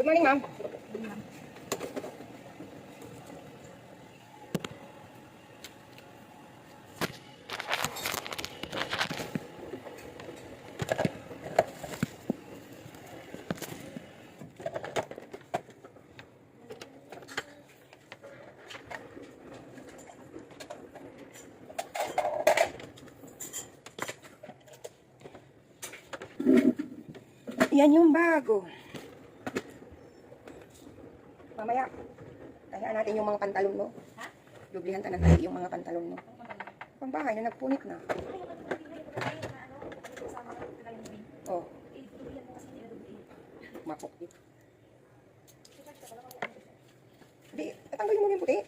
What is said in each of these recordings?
Good morning, ma'am. Yan yung bago. Mamaya, kaya natin yung mga pantalon mo. Ha? Dublihan tayo tayo yung mga pantalon mo. Pang bahay na nagpunit na. Oh, mapok. Hindi, tatanggalin mo yung puti.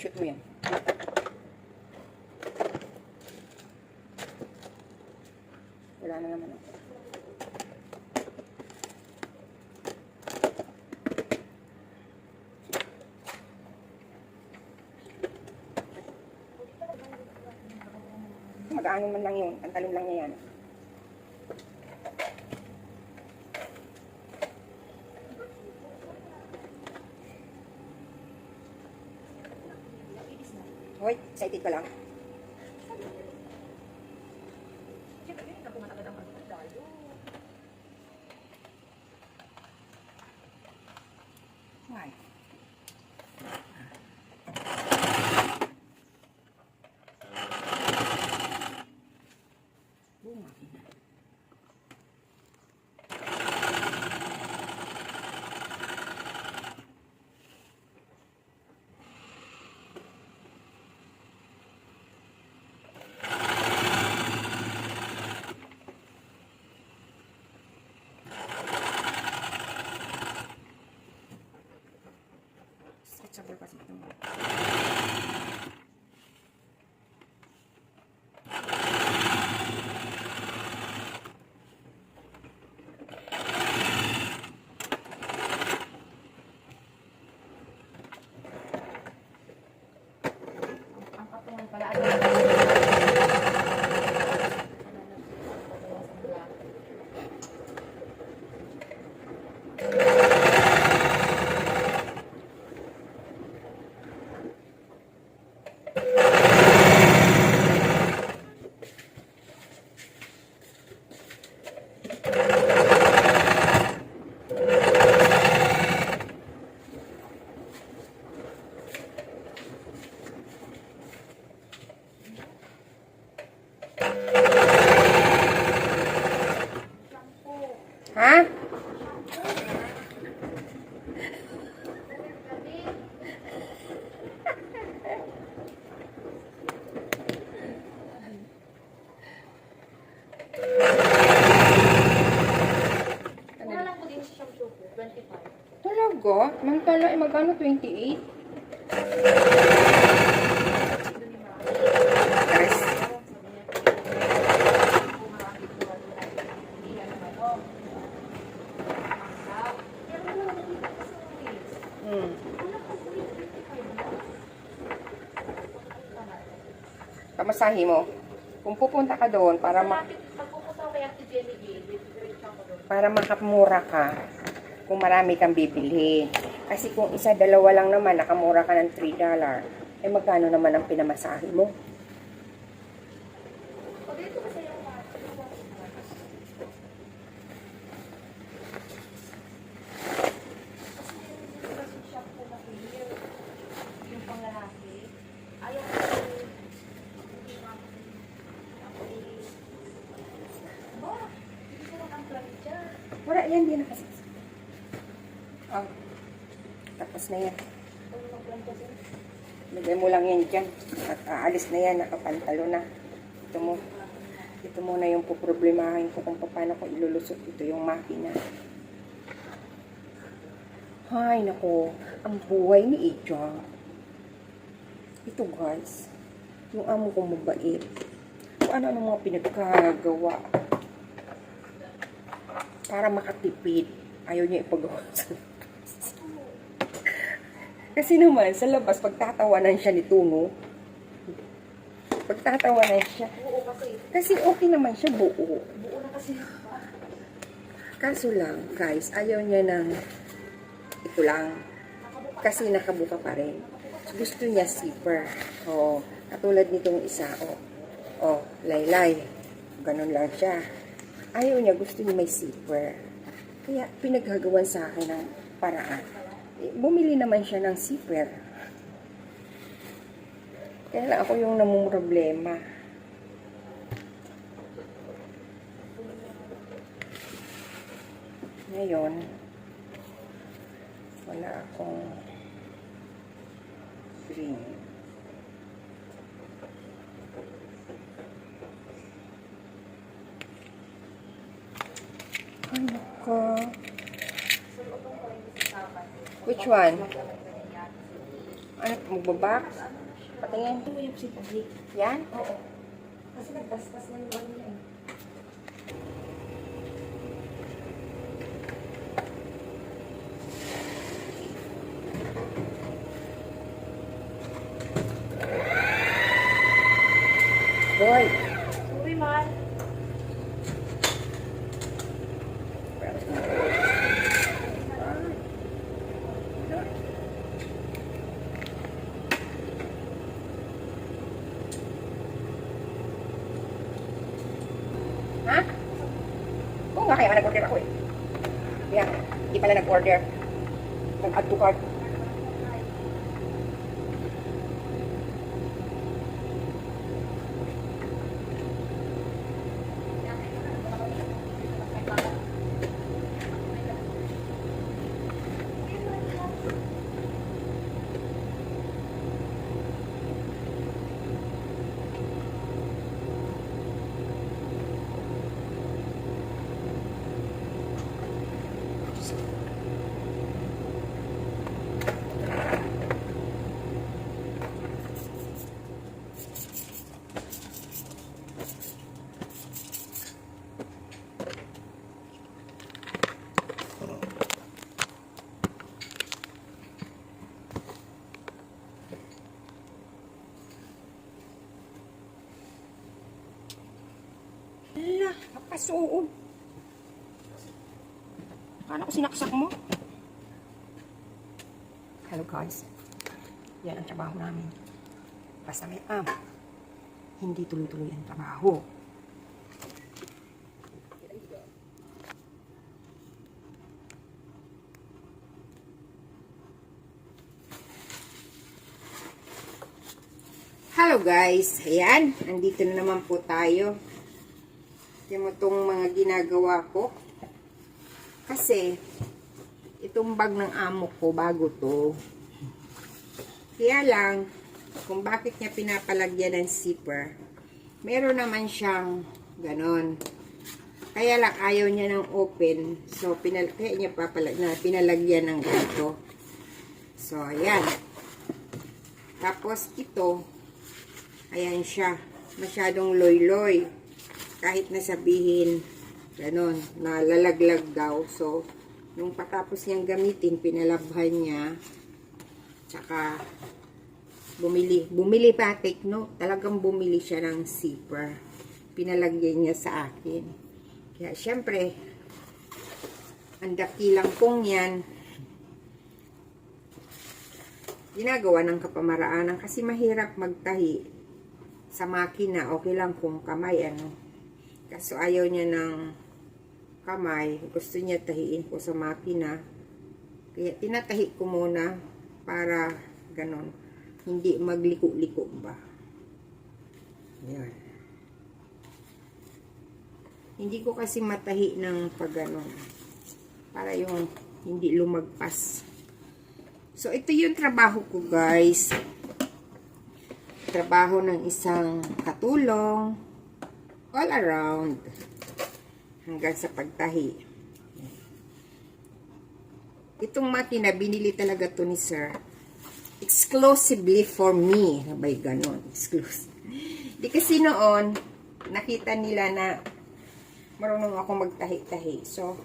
Pa-shoot mo yan. Wala na naman ako. Mag-ano man lang yun. Pantalon lang niya yan. Hoy, excited ka lang. Sketchable kasi ito. Talaga? Mantala, eh, magkano? 28? Guys, hmm. Pamasahe mo. Kung pupunta ka doon para ma para makamura ka kung marami kang bibili. Kasi kung isa, dalawa lang naman, nakamura ka ng $3, eh magkano naman ang pinamasahe mo? Wala yan, di na kasi. Oh, tapos na yan. Lagay mo lang yan dyan. At aalis na yan, nakapantalo na. Ito mo. Ito muna yung puproblemahin ko kung paano ko ilulusot ito yung makina. Hay, nako. Ang buhay ni Ija. Ito guys. Yung amo kong mabait. Kung ano-ano mga pinagkagawa. Para makatipid. Ayaw niya ipagawa sa Kasi naman, sa labas, pagtatawanan siya ni Tuno, pagtatawanan siya, Oo kasi. kasi okay naman siya buo. Buo na kasi. Kaso lang, guys, ayaw niya ng ito lang. Kasi nakabuka pa rin. Gusto niya zipper. O, katulad nitong isa, o. O, laylay. Ganun lang siya. Ayaw niya, gusto niya may zipper. Kaya pinaghagawan sa akin ng paraan. Bumili naman siya ng zipper. Kaya lang ako yung namumroblema. Ngayon, wala akong green. Ay, nako. Which one? Ano, magbabak? Patingin. Yan? Oo. Kasi nagdastas na yung ano niya eh. Boy. Sorry man. Ha? Oo nga, kaya nga nag-order ako eh. Kaya, hindi pala nag-order. Nag-add to cart. Ala, kapasuod. Kala ko sinaksak mo. Hello guys. Yan ang trabaho namin. Basta may am. Hindi tuloy-tuloy ang trabaho. Hello guys. Ayan, andito na naman po tayo. Tingnan mo itong mga ginagawa ko. Kasi, itong bag ng amo ko, bago to. Kaya lang, kung bakit niya pinapalagyan ng zipper, meron naman siyang ganon. Kaya lang, ayaw niya ng open. So, pinal kaya niya papalag na, pinalagyan ng ganito. So, ayan. Tapos, ito, ayan siya. Masyadong loy-loy kahit na sabihin, ganun, na lalaglag daw. So, nung patapos niyang gamitin, pinalabhan niya, tsaka, bumili, bumili pa, take note, talagang bumili siya ng zipper. Pinalagyan niya sa akin. Kaya, syempre, ang dakilang pong yan, ginagawa ng kapamaraanan kasi mahirap magtahi sa makina, okay lang kung kamay, ano, Kaso ayaw niya ng kamay. Gusto niya tahiin ko sa makina. Kaya tinatahi ko muna para ganon. Hindi magliko-liko ba. Yan. Hindi ko kasi matahi ng pag. Para yung hindi lumagpas. So, ito yung trabaho ko, guys. Trabaho ng isang katulong all around hanggang sa pagtahi. Itong makina, binili talaga to ni sir. Exclusively for me. Abay, ganon. Exclusive. Di kasi noon, nakita nila na marunong ako magtahi-tahi. So,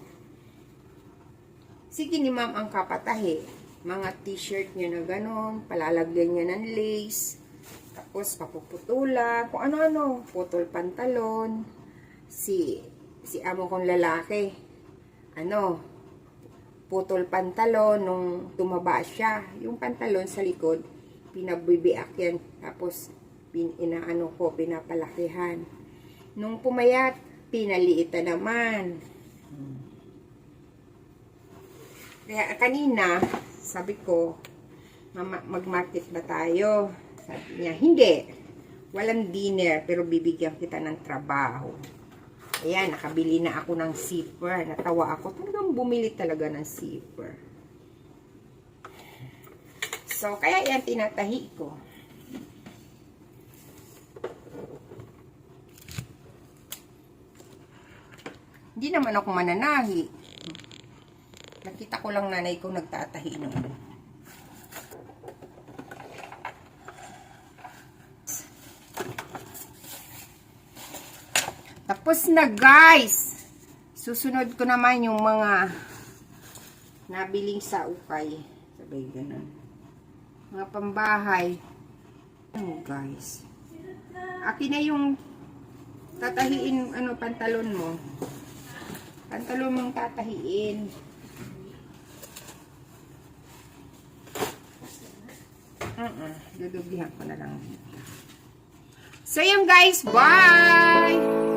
sige ni ma'am ang kapatahi. Mga t-shirt niya na ganon, palalagyan niya ng lace, tapos papuputula, kung ano-ano, putol pantalon, si, si amo kong lalaki, ano, putol pantalon nung tumaba siya. Yung pantalon sa likod, pinabibiak yan. Tapos, pin, inaano ko, pinapalakihan. Nung pumayat, pinaliitan naman. Kaya kanina, sabi ko, "Mama, mag-market ba tayo? Sabi niya, hindi. Walang dinner, pero bibigyan kita ng trabaho. Ayan, nakabili na ako ng zipper. Natawa ako. Talagang bumili talaga ng zipper. So, kaya yan tinatahi ko. Hindi naman ako mananahi. Nakita ko lang nanay ko nagtatahi noon. Tapos na guys. Susunod ko naman yung mga nabiling sa ukay. Sabay ganun. Mga pambahay. Ano guys. Akin na yung tatahiin ano pantalon mo. Pantalon mong tatahiin. Uh-uh. Dudugihan ko na lang. So, yun guys. Bye!